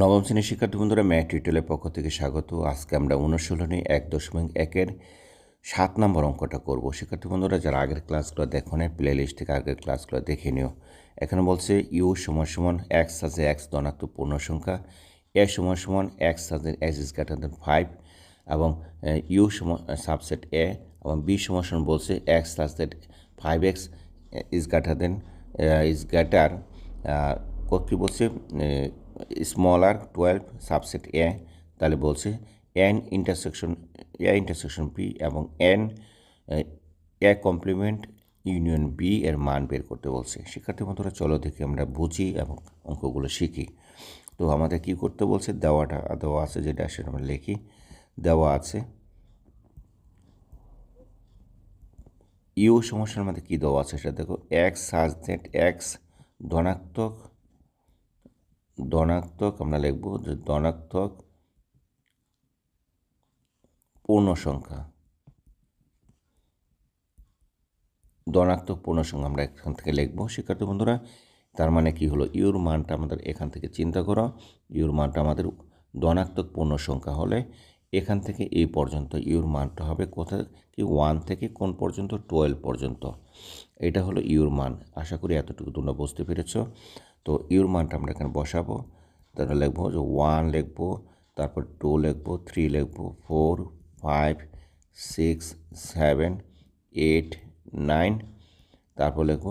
নবম শ্রেণির শিক্ষার্থী বন্ধুরা, ম্যাথ টিউটোরিয়ালের পক্ষ থেকে স্বাগত। আজকে আমরা অনুশীলনী এক দশমিক একের সাত নম্বর অঙ্কটা করব। শিক্ষার্থী বন্ধুরা, যারা আগের ক্লাসগুলো দেখো না প্লে লিস্ট থেকে আগের ক্লাসগুলো দেখে নিও। এখানে বলছে ইউ সমান সমান এক্স আছে এক্স ধনাত্মক পূর্ণ সংখ্যা এ সমান সমান এক্স আছে x is greater than five এবং ইউ সমান সাবসেট এ এবং বি সমান সমান বলছে x that five x is greater than is greater কী বলছে স্মলার টুয়েলভ সাবসেট এ তাহলে বলছে n intersection A intersection B এবং n A complement union B এর মান বের করতে বলছে। শিক্ষার্থী বন্ধুরা, চলো দেখি আমরা বুঝি এবং অঙ্কগুলো শিখি। তো আমাদের কি করতে বলছে? দেওয়াটা, দেওয়া আছে যেটা সেটা আমরা লিখি। দেওয়া আছে। ইউ সমস্যার মধ্যে কী দেওয়া আছে সেটা দেখো। এক্স সাজ দ্যাট এক্স ধনাত্মক ধনাত্মক আমরা লিখব যে ধনাত্মক পূর্ণ সংখ্যা ধনাত্মক পূর্ণ সংখ্যা আমরা এখান থেকে লিখব, শিক্ষার্থী বন্ধুরা। তার মানে কি হলো? ইউর মানটা আমাদের এখান থেকে চিন্তা করো। ইউর মানটা আমাদের ধনাত্মক পূর্ণ সংখ্যা হলে এখান থেকে এই পর্যন্ত ইউর মানটা হবে কোথায় কি ওয়ান থেকে কোন পর্যন্ত? টুয়েলভ পর্যন্ত। এটা হলো ইউর মান। আশা করি এতটুকু তোমরা বুঝতে পেরেছ। তো ইউর মানটা আমরা এখানে বসাবো। তাহলে লিখব যে ওয়ান লিখব, তারপর টু লিখব থ্রি লিখব four five six seven eight nine তারপর লিখব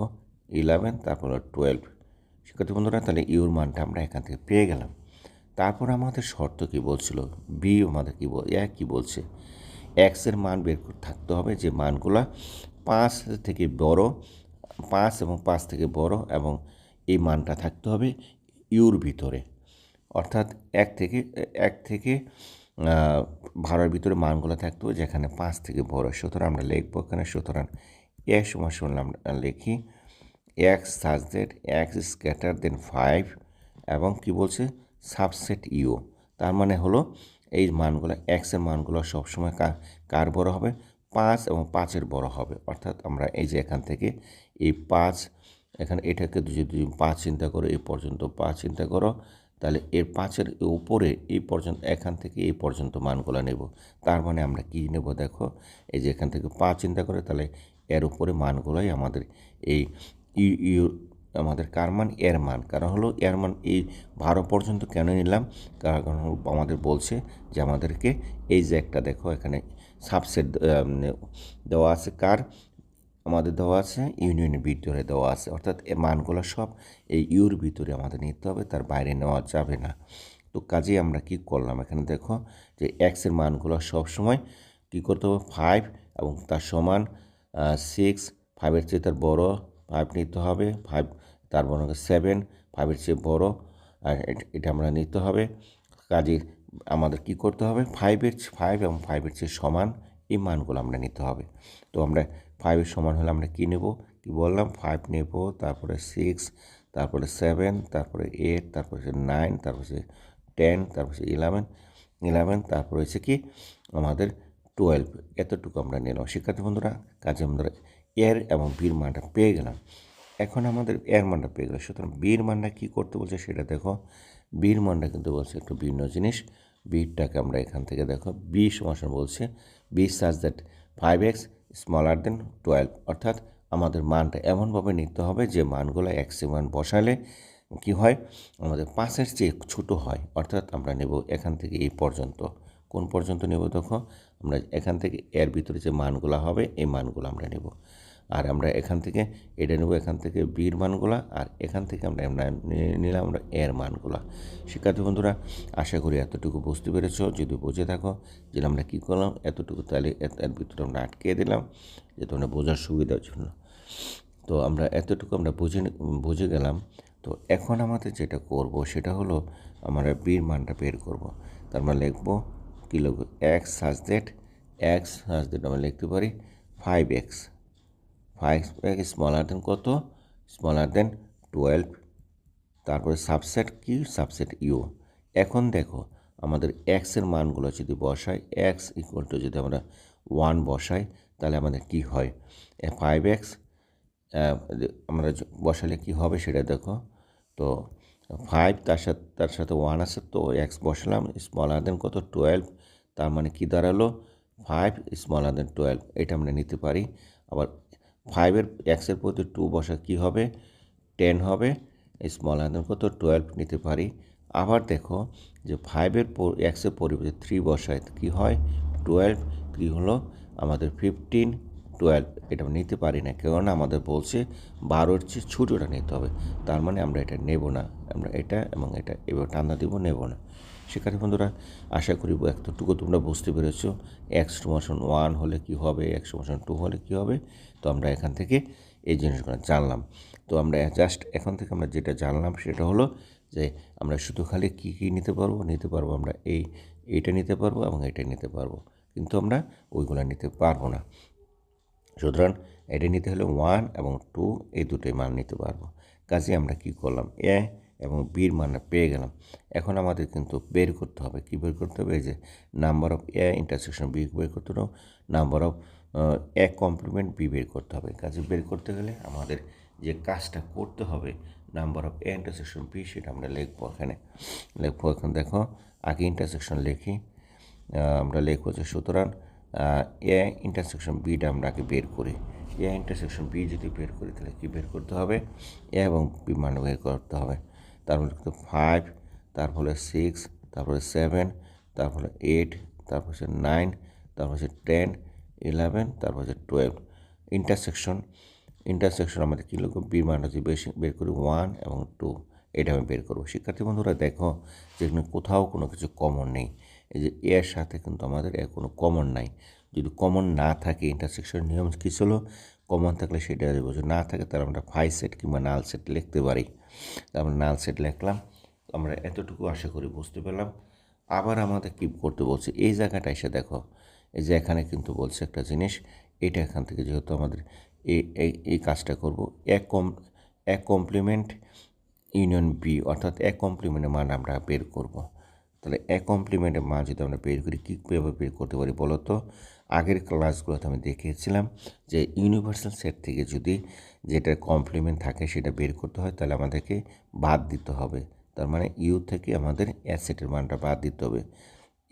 ইলেভেন তারপর টুয়েলভ শিক্ষার্থী বন্ধুরা, তাহলে ইউর মানটা আমরা এখান থেকে পেয়ে গেলাম। তারপর আমাদের শর্ত কী বলছিল? বি আমাদের কী বল এক কী বলছে? এক্সের মান বের থাকতে হবে যে মানগুলো পাঁচ থেকে বড়, পাঁচ এবং পাঁচ থেকে বড় এবং এই মানটা থাকতে হবে ইউর ভিতরে। অর্থাৎ এক থেকে এক থেকে ভাড়ার ভিতরে মানগুলো থাকতে হবে যেখানে পাঁচ থেকে বড় সুতরাং আমরা লিখব এখানে সুতরাং এ সময় আমরা লিখি এক্স সাজ এক্স গ্রেটার দেন ফাইভ এবং কি বলছে? সাবসেট ইউ তার মানে হলো এই মানগুলো এক্সের মানগুলো সবসময় কার কার বড় হবে? পাঁচ এবং পাঁচের বড় হবে। অর্থাৎ আমরা এই যে এখান থেকে এই পাঁচ এখানে এটাকে যদি পাঁচ চিন্তা করো এই পর্যন্ত পাঁচ চিন্তা করো, তাহলে এর পাঁচের উপরে এই পর্যন্ত, এখান থেকে এই পর্যন্ত মানগুলো নেব। তার মানে আমরা কি নেব দেখো, এই যে এখান থেকে পাঁচ চিন্তা করে, তাহলে এর উপরে মানগুলোই আমাদের এই ইউ আমাদের কার মান? এর মান। কারণ হলো এর মান এই বারো পর্যন্ত কেন নিলাম? কারণ আমাদের বলছে যে আমাদেরকে এই যে একটা দেখো, এখানে সাবসেট দেওয়া আছে কার? আমাদের দেওয়া আছে, ইউনিয়নের ভিতরে দেওয়া আছে। অর্থাৎ এ মানগুলো সব এই ইউর ভিতরে আমাদের নিতে হবে, তার বাইরে নেওয়া যাবে না। তো কাজেই আমরা কি করলাম? এখানে দেখো যে এক্সের মানগুলো সব সময় কী করতে হবে? ফাইভ এবং তার সমান সিক্স ফাইভের চেয়ে তার বড় ফাইভ নিতে হবে ফাইভ তার বড় সেভেন ফাইভের চেয়ে বড়, আর এটা আমরা নিতে হবে। কাজে আমাদের কি করতে হবে? ফাইভের ফাইভ এবং ফাইভের চেয়ে সমান এই মানগুলো আমরা নিতে হবে। তো আমরা ফাইভের সমান হলে আমরা কী নেব? কি বললাম? ফাইভ নেব, তারপরে সিক্স তারপরে সেভেন তারপরে এইট তারপরে হচ্ছে নাইন তারপর হচ্ছে টেন তারপর হচ্ছে ইলেভেন ইলেভেন তারপর হচ্ছে কি? আমাদের টুয়েলভ এতটুকু আমরা নিলাম শিক্ষার্থী বন্ধুরা, কাজে আমরা এর এবং বীর মানটা পেয়ে গেলাম। এখন আমাদের এর মানটা পেয়ে গেলাম। সুতরাং বীর মানটা কী করতে বলছে সেটা দেখো। বীর মানটা কিন্তু বলছে একটু ভিন্ন জিনিস। বিটাকে আমরা এখান থেকে দেখো। বি সমাসন বলছে। B such that five x smaller than twelve অর্থাৎ আমাদের মানটা এমনভাবে নিতে হবে যে মানগুলো এক্সে মান বসালে কি হয়? আমাদের পাঁচের চেয়ে ছোট হয়। অর্থাৎ আমরা নেব এখান থেকে এই পর্যন্ত। কোন পর্যন্ত নেব দেখো? আমরা এখান থেকে এর ভিতরে যে মানগুলো হবে, এই মানগুলো আমরা নেব। আর আমরা এখান থেকে এটা নেব, এখান থেকে বির মানগুলা, আর এখান থেকে আমরা নিলাম আমরা এর মানগুলা। শিক্ষার্থী বন্ধুরা, আশা করি এতটুকু বুঝতে পেরেছ। যদি বুঝে থাকো যে আমরা কী করলাম? এতটুকু তাহলে এর ভিতরে আমরা আটকে দিলাম যে তোমরা বোঝার সুবিধার জন্য। তো আমরা এতটুকু আমরা বুঝে বুঝে গেলাম। তো এখন আমাদের যেটা করব, সেটা হলো আমরা বীর মানটা বের করব। তার মানে লিখব কী লিখব x such that x such that আমরা লিখতে পারি five x five x smaller than কত? স্মলার দেন টুয়েলভ তারপরে সাবসেট কি? সাবসেট ইউ এখন দেখো, আমাদের এক্সের মানগুলো যদি বসাই এক্স ইকুয়াল টু যদি আমরা ওয়ান বসাই, তাহলে আমাদের কি হয়? ফাইভ এক্স আমরা বসালে কি হবে সেটা দেখো। তো ফাইভ তার সাথে তার সাথে ওয়ান আছে, তো এক্স বসালাম স্মলার দেন কত? টুয়েলভ তার মানে কি দাঁড়াল? ফাইভ স্মলার দেন টুয়েলভ এটা আমরা নিতে পারি। আবার ফাইভের এক্সের প্রতি টু বসা কি হবে? টেন হবে। স্মলার দেন কত? টুয়েলভ নিতে পারি। আবার দেখো যে ফাইভের এক্সের পরিবর্তে থ্রি বসায় কী হয়? টুয়েলভ। কী হলো? আমাদের ফিফটিন, টুয়েলভ। এটা নিতে পারি না, কেননা আমাদের বলছে বারোর চেয়ে ছোটোটা নিতে হবে। তার মানে আমরা এটা নেব না। আমরা এটা এবং এটা, এবার টান্না দিব, নেব না। শিক্ষার্থী বন্ধুরা, আশা করি এতটুকু তোমরা বুঝতে পেরেছ। এক্স মোশন ওয়ান হলে কি হবে? এক্স মোশন টু হলে কি হবে? তো আমরা এখান থেকে এই জিনিসগুলো জানলাম। তো আমরা জাস্ট এখন থেকে আমরা যেটা জানলাম সেটা হলো যে আমরা শুধু খালি কী কী নিতে পারব? নিতে পারব আমরা এই, এইটা নিতে পারব এবং এটা নিতে পারব। কিন্তু আমরা ওইগুলো নিতে পারব না। সুতরাং এটা নিতে হলে ওয়ান এবং টু এই দুটোই মান নিতে পারব। কাজে আমরা কি করলাম? এ এবং বির মানটা পেয়ে গেলাম। এখন আমাদের কিন্তু বের করতে হবে। কি বের করতে হবে? যে number of A intersection B বের করতে হবে। Number of A complement B বের করতে হবে। কাজে বের করতে গেলে আমাদের যে কাজটা করতে হবে number of A intersection B সেটা আমরা লিখব এখানে। লিখব এখন দেখো, আগে ইন্টারসেকশন লিখি আমরা লিখব যে সুতরাং এ ইন্টারসেকশন বিটা আমরা আগে বের করি। এ ইন্টারসেকশন বি যদি বের করি, তাহলে কী বের করতে হবে? এ এবং বি মান বের করতে হবে। তারপরে লিখতে ফাইভ তারপরে সিক্স তারপরে সেভেন তারপরে এইট তারপর হচ্ছে নাইন তারপর হচ্ছে টেন ইলেভেন তারপর হচ্ছে টুয়েলভ ইন্টারসেকশন ইন্টারসেকশন আমাদের কী লিখব বির মানটা যদি বেশি, বের করি ওয়ান এবং টু এটা আমি বের করব। শিক্ষার্থী বন্ধুরা, দেখো যেখানে কোথাও কোনো কিছু কমন নেই। এই যে এর সাথে কিন্তু আমাদের এর কোনো কমন নাই। যদি কমন না থাকে ইন্টারসেকশন নিয়ম কী ছিল? কমন থাকলে সেটা বোঝো, না থাকে তাহলে আমরা ফাইভ সেট কিংবা নাল সেট লিখতে পারি। আমরা নাল সেট লিখলাম। আমরা এতটুকু আশা করি বুঝতে পেলাম। আবার আমাদের কী করতে বলছে? এই জায়গাটা এসে দেখো, এই যে এখানে কিন্তু বলছে একটা জিনিস, এটা এখান থেকে যেহেতু আমাদের এই এই কাজটা করব, এক কম, এক কমপ্লিমেন্ট ইউনিয়ন বি অর্থাৎ এক কমপ্লিমেন্টের মান আমরা বের করব। তাহলে এক কমপ্লিমেন্টের মান যদি আমরা বের করি কীভাবে বের করতে পারি বলো তো আগের ক্লাসগুলোতে আমি দেখিয়েছিলাম যে ইউনিভার্সাল সেট থেকে যদি যেটা কমপ্লিমেন্ট থাকে সেটা বের করতে হয়, তাহলে আমাদেরকে বাদ দিতে হবে। তার মানে ইউ থেকে আমাদের এস সেটের মানটা বাদ দিতে হবে।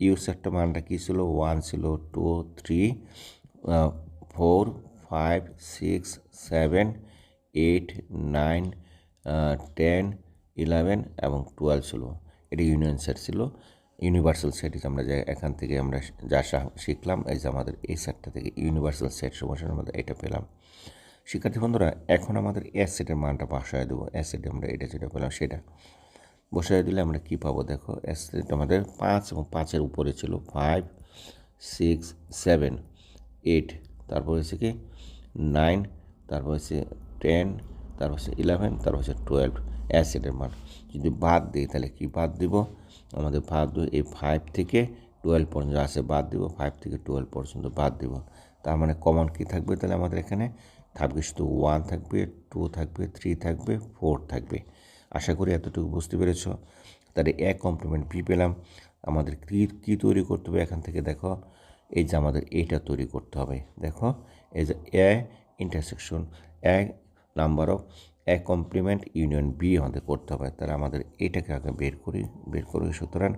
ইউ সেটটা মানটা কী ছিল? ওয়ান ছিল two three four five six seven eight nine ten eleven এবং টুয়েলভ ছিল। এটি ইউনিয়ন সেট ছিল। ইউনিভার্সাল সেট আমরা যে এখান থেকে আমরা যা শিখলাম, এই যে আমাদের এই সেটটা থেকে ইউনিভার্সাল সেট সমস্যার মধ্যে এটা পেলাম। শিক্ষার্থী বন্ধুরা, এখন আমাদের এস সেটের মানটা বসায় দেবো। এস সেটে আমরা এটা যেটা পেলাম সেটা। বসায় দিলে আমরা কী পাবো দেখো? এস সেট আমাদের পাঁচ এবং পাঁচের উপরে ছিল ফাইভ সিক্স সেভেন এইট তারপর হচ্ছে কি নাইন তারপর হচ্ছে টেন তারপর হচ্ছে ইলেভেন তারপর হচ্ছে টুয়েলভ অ্যাসিডের মান। যদি বাদ দিই তাহলে কি বাদ দিব? আমাদের বাদ এই ফাইভ থেকে টুয়েলভ পর্যন্ত আসে বাদ দিব ফাইভ থেকে টুয়েলভ পর্যন্ত বাদ দিব। তার মানে কমন কী থাকবে? তাহলে আমাদের এখানে থাকবে শুধু ওয়ান থাকবে টু থাকবে থ্রি থাকবে ফোর থাকবে। আশা করি এতটুকু বুঝতে পেরেছ। তাহলে এক কমপ্লিমেন্ট বি পেলাম? আমাদের কী কী তৈরি করতে হবে এখান থেকে দেখো। এই যে আমাদের এইটা তৈরি করতে হবে। দেখো, এই যে A intersection A number of A complement union B আমাদের করতে হবে। তাহলে আমাদের এটাকে আগে বের করি বের করি সুতরাং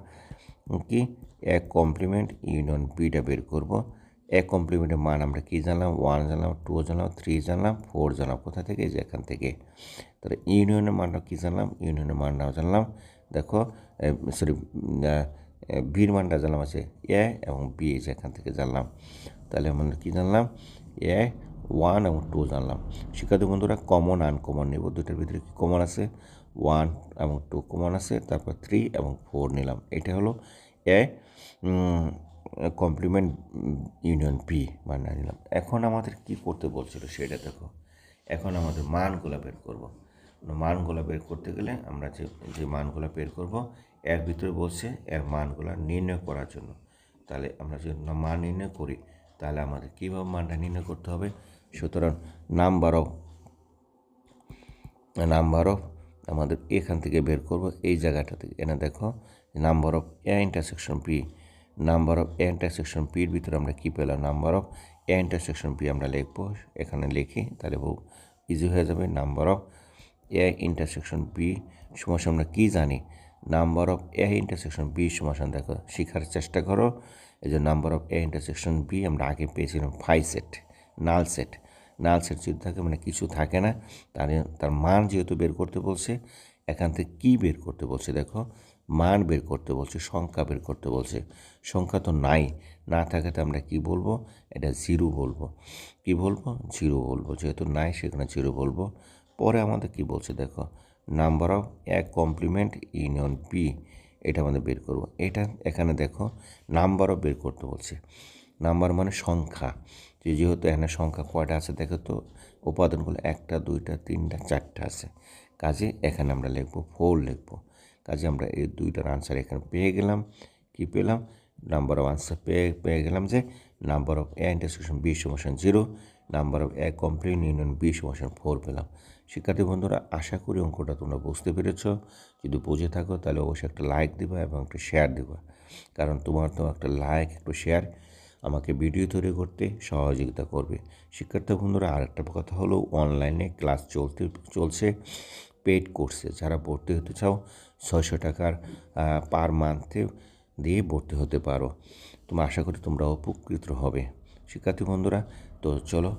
কি? এক কমপ্লিমেন্ট ইউনিয়ন বিটা বের করব। এক কমপ্লিমেন্টের মান আমরা কী জানলাম? ওয়ান জানলাম টু জানলাম থ্রি জানলাম ফোর জানলাম। কোথা থেকে? যে এখান থেকে। তাহলে ইউনিয়নের মানটা কী জানলাম? ইউনিয়নের মানটাও জানলাম। দেখো সরি বির মানটা জানলাম আছে এ এবং বি যে এখান থেকে জানলাম। তাহলে আমরা কী জানলাম? এ ওয়ান এবং টু জানলাম। শিক্ষার্থী বন্ধুরা কমন আনকমন নেব দুটার ভিতরে কি কমন আছে? ওয়ান এবং টু কমন আছে, তারপর থ্রি এবং ফোর নিলাম। এটা হলো এ কমপ্লিমেন্ট ইউনিয়ন বি মানে নিলাম। এখন আমাদের কি করতে বলছিল সেটা দেখো। এখন আমাদের মানগুলো বের করব। মানগুলো বের করতে গেলে আমরা যে যে মানগুলো বের করব, এর ভিতরে বলছে এর মানগুলো নির্ণয় করার জন্য। তাহলে আমরা যদি মান নির্ণয় করি তাহলে আমাদের কীভাবে মানটা নির্ণয় করতে হবে? সুতরাং নাম্বার অফ নাম্বার অফ আমাদের এখান থেকে বের করব, এই জায়গাটা থেকে। এনে দেখো number of A intersection P number of A intersection পির ভিতরে আমরা কী পেলাম? Number of A intersection P আমরা লিখব, এখানে লিখি, তাহলে বহু ইজি হয়ে যাবে। Number of A intersection P সমস্যা আমরা কী জানি? Number of A intersection B সমাসান দেখো, শেখার চেষ্টা করো। এই যে number of A intersection B আমরা আগে পেয়েছিলাম five set null set null set যদি থাকে মানে কিছু থাকে না, তার তার মান যেহেতু বের করতে বলছে, এখান থেকে কী বের করতে বলছে দেখো, মান বের করতে বলছে, সংখ্যা বের করতে বলছে। সংখ্যা তো নাই, না থাকাতে আমরা কি বলব? এটা জিরো বলব। কি বলব? জিরো বলব। যেহেতু নাই, সেখানে জিরো বলব। পরে আমাদের কি বলছে দেখো নাম্বার অফ এক কমপ্লিমেন্ট ইউনিয়ন বি এটা আমাদের বের করব। এটা এখানে দেখো নাম্বার অফ বের করতে বলছে। নাম্বার মানে সংখ্যা। যেহেতু এখানে সংখ্যা কয়টা আছে, দেখো তো, উপাদানগুলো একটা, দুইটা, তিনটা, চারটা আছে। কাজে এখানে আমরা লিখব ফোর লিখব। কাজে আমরা এই দুইটার আনসার এখানে পেয়ে গেলাম। কি পেলাম? নাম্বার অফ আনসার পেয়ে পেয়ে গেলাম যে number of A intersection B সমাসন zero number of A complete union B সমাসন four পেলাম। শিক্ষার্থী বন্ধুরা, আশা করি অঙ্কটা তোমরা বুঝতে পেরেছ। যদি বুঝে থাকো, তাহলে অবশ্যই একটা লাইক দিবা এবং একটা শেয়ার দিবা। কারণ তোমার তো একটা লাইক, একটু শেয়ার আমাকে ভিডিও তৈরি করতে সহযোগিতা করবে। শিক্ষার্থী বন্ধুরা, আরেকটা কথা হলো, অনলাইনে ক্লাস চলতে, চলছে পেড কোর্সে। যারা ভর্তি হতে চাও, ছয়শো টাকার পার মান্থে দিয়ে ভর্তি হতে পারো। তুমি, আশা করি তোমরা উপকৃত হবে। শিক্ষার্থী বন্ধুরা, তো চলো